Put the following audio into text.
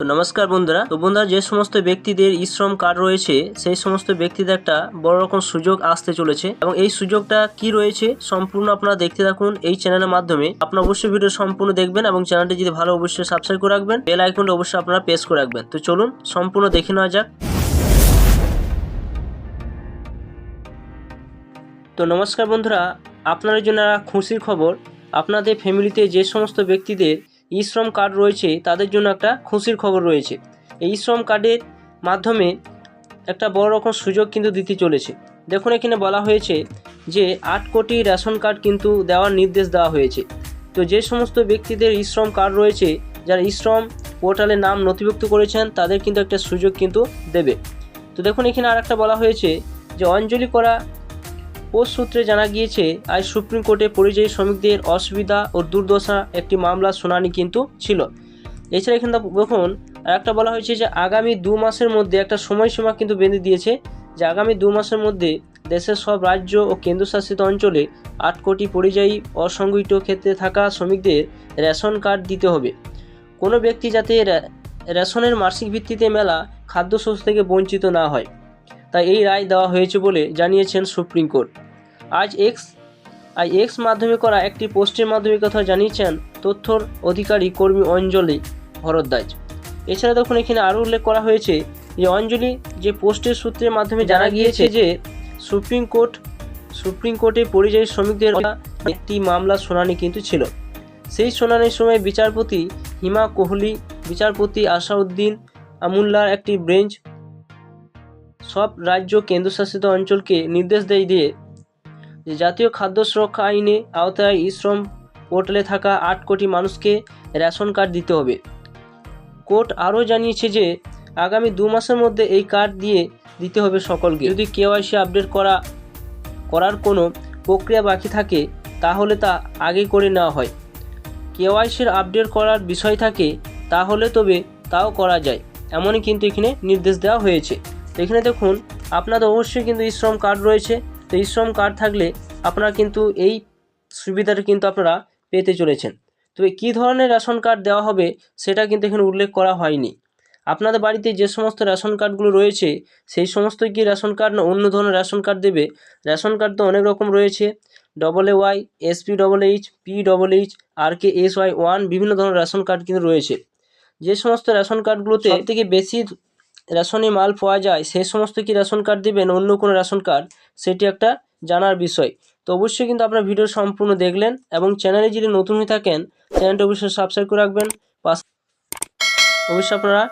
তো নমস্কার বন্ধুরা। তো বন্ধুরা, যে সমস্ত ব্যক্তিদের ই শ্রম কার্ড রয়েছে, সেই সমস্ত ব্যক্তিদের একটা বড় রকম সুযোগ আসতে চলেছে। এবং এই সুযোগটা কি রয়েছে, সম্পূর্ণ আপনারা দেখতে থাকুন এই চ্যানেলের মাধ্যমে। আপনারা অবশ্যই ভিডিও সম্পূর্ণ দেখবেন এবং চ্যানেলটি যদি ভালো, অবশ্যই সাবস্ক্রাইব করে রাখবেন। বেল আইকনটা অবশ্যই আপনারা প্রেস করে রাখবেন। তো চলুন, সম্পূর্ণ দেখে নেওয়া যাক। তো নমস্কার বন্ধুরা, আপনাদের জন্য খুশির খবর। আপনাদের ফ্যামিলিতে যে সমস্ত ব্যক্তিদের ই শ্রম কার্ড রয়েছে, তাদের জন্য একটা খুশির খবর রয়েছে। এই শ্রম কার্ডের মাধ্যমে একটা বড় রকম সুযোগ কিন্তু দিতে চলেছে। দেখুন, এখানে বলা হয়েছে যে আট কোটি রেশন কার্ড কিন্তু দেওয়ার নির্দেশ দেওয়া হয়েছে। তো যে সমস্ত ব্যক্তিদের ই শ্রম কার্ড রয়েছে, যারা ই শ্রম পোর্টালে নাম নথিভুক্ত করেছেন, তাদের কিন্তু একটা সুযোগ কিন্তু দেবে। তো দেখুন, এখানে আর একটা বলা হয়েছে যে অঞ্জলি করা পোস্ট সূত্রে জানা গিয়েছে, আজ সুপ্রিম কোর্টে পরিযায়ী শ্রমিকদের অসুবিধা ও দুর্দশা একটি মামলার শুনানি কিন্তু ছিল। এছাড়া এখানে দেখুন একটা বলা হয়েছে যে আগামী দু মাসের মধ্যে একটা সময়সীমা কিন্তু বেঁধে দিয়েছে, যে আগামী দু মাসের মধ্যে দেশের সব রাজ্য ও কেন্দ্রশাসিত অঞ্চলে আট কোটি পরিযায়ী অসংগঠিত ক্ষেত্রে থাকা শ্রমিকদের রেশন কার্ড দিতে হবে। কোনো ব্যক্তি যাতে রেশনের মাসিক ভিত্তিতে মেলা খাদ্যশস্য থেকে বঞ্চিত না হয়। তাই এই রায় দেওয়া হয়েছে বলে জানিয়েছেন সুপ্রিম কোর্ট। আজ এক্স আই এক্স মাধ্যমে করা একটি পোস্টের মাধ্যমে কথা জানিয়েছেন তথ্যর অধিকারী কর্মী অঞ্জলি ভরদ্বাজ। এছাড়া দেখুন এখানে আরও উল্লেখ করা হয়েছে যে অঞ্জলি যে পোস্টের সূত্রের মাধ্যমে জানা গিয়েছে যে সুপ্রিম কোর্ট সুপ্রিম কোর্টে পরিযায়ী শ্রমিকদের একটি মামলা শুনানি কিন্তু ছিল। সেই শুনানির সময় বিচারপতি হিমা কোহলি বিচারপতি আসাউদ্দিন আমুল্লার একটি বেঞ্চ সব রাজ্য কেন্দ্রশাসিত অঞ্চলকে নির্দেশ দেয় দিয়ে যে জাতীয় খাদ্য সুরক্ষা আইনে আওতায় ই শ্রম পোর্টালে থাকা আট কোটি মানুষকে রেশন কার্ড দিতে হবে। কোর্ট আরও জানিয়েছে যে, আগামী দু মাসের মধ্যে এই কার্ড দিয়ে দিতে হবে সকলকে। যদি কেওয়াইসি আপডেট করা, করার কোনো প্রক্রিয়া বাকি থাকে, তাহলে তা আগে করে নেওয়া হয়। কেওয়াইসির আপডেট করার বিষয় থাকে, তাহলে তবে তাও করা যায়। এমনই কিন্তু এখানে নির্দেশ দেওয়া হয়েছে। এখানে দেখুন, আপনাদের অবশ্যই কিন্তু ই শ্রম কার্ড রয়েছে। তো ই শ্রম কার্ড থাকলে আপনারা কিন্তু এই সুবিধাটা কিন্তু আপনারা পেতে চলেছেন। তবে কী ধরনের রেশন কার্ড দেওয়া হবে সেটা কিন্তু এখানে উল্লেখ করা হয়নি। আপনাদের বাড়িতে যে সমস্ত রেশন কার্ডগুলো রয়েছে, সেই সমস্ত কি রেশন কার্ড না অন্য ধরনের রেশন কার্ড দেবে? রেশন কার্ড তো অনেক রকম রয়েছে। Double A Y SP double H P double H R K S Y one বিভিন্ন ধরনের রেশন কার্ড কিন্তু রয়েছে। যে সমস্ত রেশন কার্ডগুলোতে থেকে বেশি রেশনে মাল পাওয়া যায় সেই সমস্ত কি রেশন কার্ড দিবেন? অন্য কোনো রেশন কার্ড? সেটি একটা জানার বিষয়। তো অবশ্যই কিন্তু আপনার ভিডিও সম্পূর্ণ দেখলেন এবং চ্যানেলে যদি নতুন হয়ে থাকেন, চ্যানেলটি অবশ্যই সাবস্ক্রাইব করে রাখবেন। পাশ অবশ্যই আপনারা